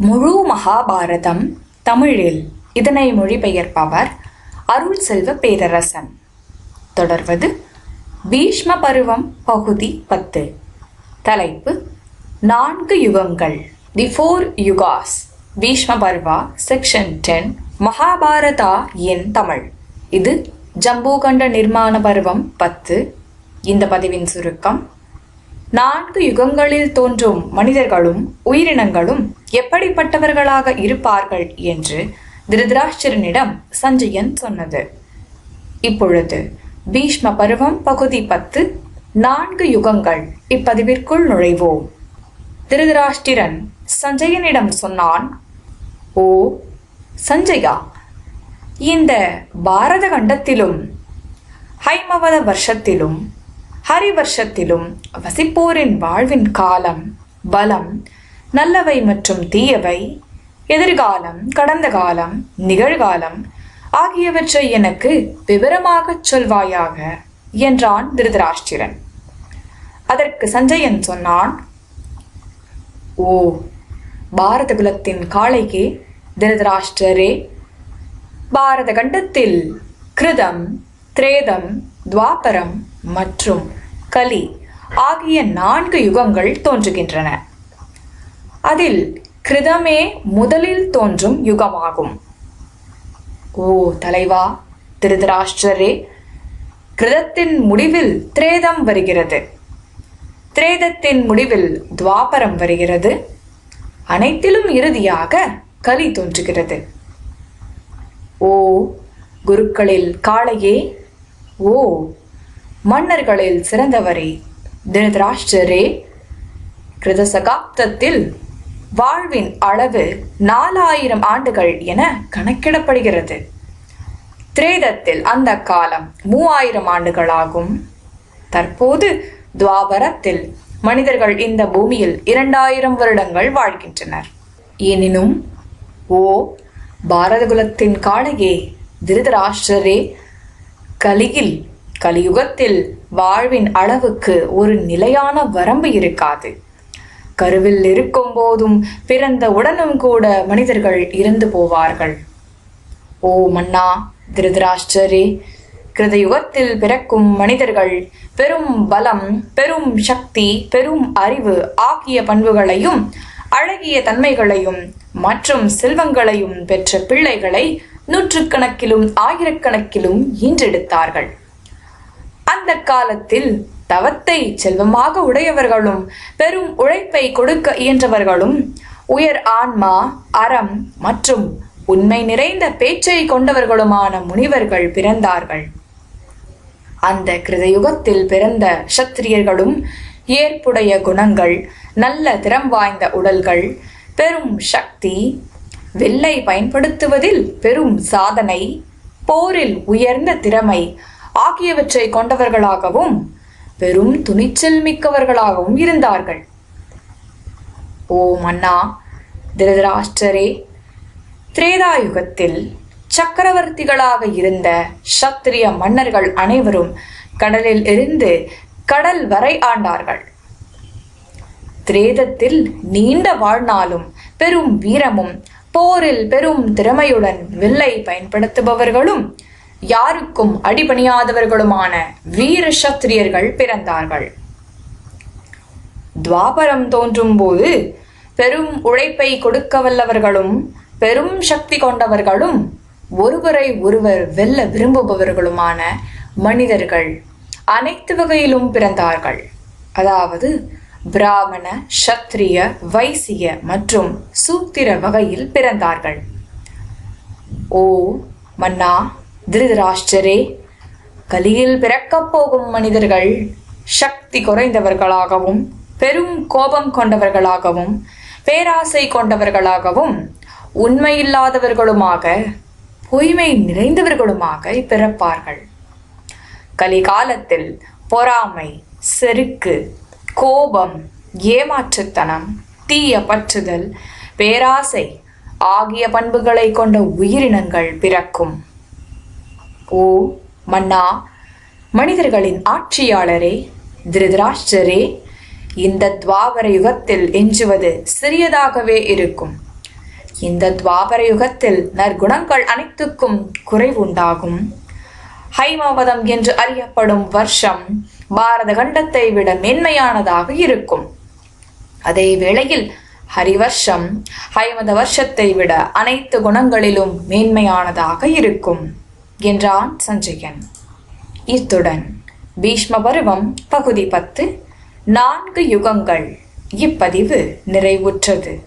முழு மகாபாரதம் தமிழில் இதனை மொழிபெயர்ப்பவர் அருள் செல்வ பேரரசன். தொடர்வது பீஷ்ம பருவம் பகுதி பத்து. தலைப்பு நான்கு யுகங்கள். The four யுகாஸ் Bhishma Parva section ten Mahabharata என் தமிழ். இது ஜம்பூகண்ட நிர்மாண பருவம் பத்து. இந்த பதிவின் சுருக்கம் நான்கு யுகங்களில் தோன்றும் மனிதர்களும் உயிரினங்களும் எப்படிப்பட்டவர்களாக இருப்பார்கள் என்று திருதராஷ்டிரனிடம் சஞ்சயன் சொன்னது. இப்பொழுது பீஷ்ம பருவம் பகுதி பத்து நான்கு யுகங்கள் இப்பதிவிற்குள் நுழைவோம். திருதராஷ்டிரன் சஞ்சயனிடம் சொன்னான் ஓ சஞ்சயா இந்த பாரத கண்டத்திலும் ஹைமவத வருஷத்திலும் ஹரி வருஷத்திலும் வசிப்போரின் வாழ்வின் காலம் பலம் நல்லவை மற்றும் தீயவை எதிர்காலம் கடந்த காலம் நிகழ்காலம் ஆகியவற்றை எனக்கு விவரமாகச் சொல்வாயாக என்றான் திருதராஷ்டிரன். அதற்கு சஞ்சயன் சொன்னான் ஓ பாரத குலத்தின் காளைக்கு திருதராஷ்டிரரே! பாரத கண்டத்தில் கிருதம் திரேதம் துவாபரம் மற்றும் கலி ஆகிய நான்கு யுகங்கள் தோன்றுகின்றன. அதில் கிருதமே முதலில் தோன்றும் யுகமாகும். ஓ தலைவா திருதராஷ்டிரரே கிருதத்தின் முடிவில் திரேதம் வருகிறது. திரேதத்தின் முடிவில் துவாபரம் வருகிறது. அனைத்திலும் இறுதியாக கலி தோன்றுகிறது. ஓ குருக்களில் காளையே ஓ மன்னர்களில் சிறந்தவரே. திருதராஷ்டிரரே கிருத சகாப்தத்தில் வாழ்வின் அளவு நாலாயிரம் ஆண்டுகள் என கணக்கிடப்படுகிறது. திரேதத்தில் அந்த காலம் மூவாயிரம் ஆண்டுகளாகும். தற்போது துவாபரத்தில் மனிதர்கள் இந்த பூமியில் இரண்டாயிரம் வருடங்கள் வாழ்கின்றனர். எனினும் ஓ பாரதகுலத்தின் காளையே திருதராஷ்டிரரே கலியில் கலியுகத்தில் வாழ்வின் அளவுக்கு ஒரு நிலையான வரம்பு இருக்காது. கருவில் இருக்கும் போதும் பிறந்த உடனும் கூட மனிதர்கள் இறந்து போவார்கள். ஓ மன்னா திருதராஷ்டரே கிருதயுகத்தில் பிறக்கும் மனிதர்கள் பெரும் பலம் பெரும் சக்தி பெரும் அறிவு ஆகிய பண்புகளையும் அழகிய தன்மைகளையும் மற்றும் செல்வங்களையும் பெற்ற பிள்ளைகளை நூற்றுக்கணக்கிலும் ஆயிரக்கணக்கிலும் ஈன்றெடுத்தார்கள். அந்த காலத்தில் தவத்தை செல்வமாக உடையவர்களும் பெரும் உழைப்பை கொடுக்க இயன்றவர்களும் உயர் ஆன்மா அறம் மற்றும் உண்மை நிறைந்த பேச்சை கொண்டவர்களுமான முனிவர்கள் பிறந்தார்கள். அந்த கிருதயுகத்தில் பிறந்த சத்திரியர்களும் ஏற்புடைய குணங்கள் நல்ல திறம் வாய்ந்த உடல்கள் பெரும் சக்தி வெள்ளை பயன்படுத்துவதில் பெரும் சாதனை போரில் உயர்ந்த திறமை ஆகியவற்றை கொண்டவர்களாகவும் பெரும் துணிச்சல் மிக்கவர்களாகவும் இருந்தார்கள். ஓ மன்னா திருதராஷ்டரே திரேதாயுகத்தில் சக்கரவர்த்திகளாக இருந்த சத்திரிய மன்னர்கள் அனைவரும் கடலில் இருந்து கடல் வரை ஆண்டார்கள். திரேதத்தில் நீண்ட வாழ்நாளும் பெரும் வீரமும் போரில் பெரும் திறமையுடன் வில்லை பயன்படுத்துபவர்களும் யாருக்கும் அடிபணியாதவர்களுமான வீர சத்திரியர்கள் பிறந்தார்கள். துவாபரம் தோன்றும் போது பெரும் உழைப்பை கொடுக்க வல்லவர்களும் பெரும் சக்தி கொண்டவர்களும் ஒருவரை ஒருவர் வெல்ல விரும்புபவர்களுமான மனிதர்கள் அனைத்து வகையிலும் பிறந்தார்கள். அதாவது பிராமண சத்திரிய வைசிய மற்றும் சூத்திர வகையில் பிறந்தார்கள். ஓ மன்னா திருதராஷ்டரே கலியில் பிறக்கப் போகும் மனிதர்கள் சக்தி குறைந்தவர்களாகவும் பெரும் கோபம் கொண்டவர்களாகவும் பேராசை கொண்டவர்களாகவும் உண்மையில்லாதவர்களுமாக பொய்மை நிறைந்தவர்களுமாக பிறப்பார்கள். கலிகாலத்தில் பொறாமை செருக்கு கோபம் ஏமாற்றுத்தனம் தீய பற்றுதல் பேராசை ஆகிய பண்புகளை கொண்ட உயிரினங்கள் பிறக்கும். ஓ மன்னா மனிதர்களின் ஆட்சியாளரே திருதராஷ்டரே இந்த துவாபர யுகத்தில் எஞ்சுவது சிறியதாகவே இருக்கும். இந்த துவாபர யுகத்தில் நற்குணங்கள் அனைத்துக்கும் குறைவுண்டாகும். ஹைமாவதம் என்று அறியப்படும் வருஷம் பாரத கண்டத்தை விட மென்மையானதாக இருக்கும். அதே வேளையில் ஹரிவர்ஷம் ஐம்பது வருஷத்தை விட அனைத்து குணங்களிலும் மேன்மையானதாக இருக்கும். என்றான் சஞ்சயன். இத்துடன் பீஷ்ம பருவம் பகுதி பத்து. நான்கு யுகங்கள். இப்பதிவு நிறைவுற்றது.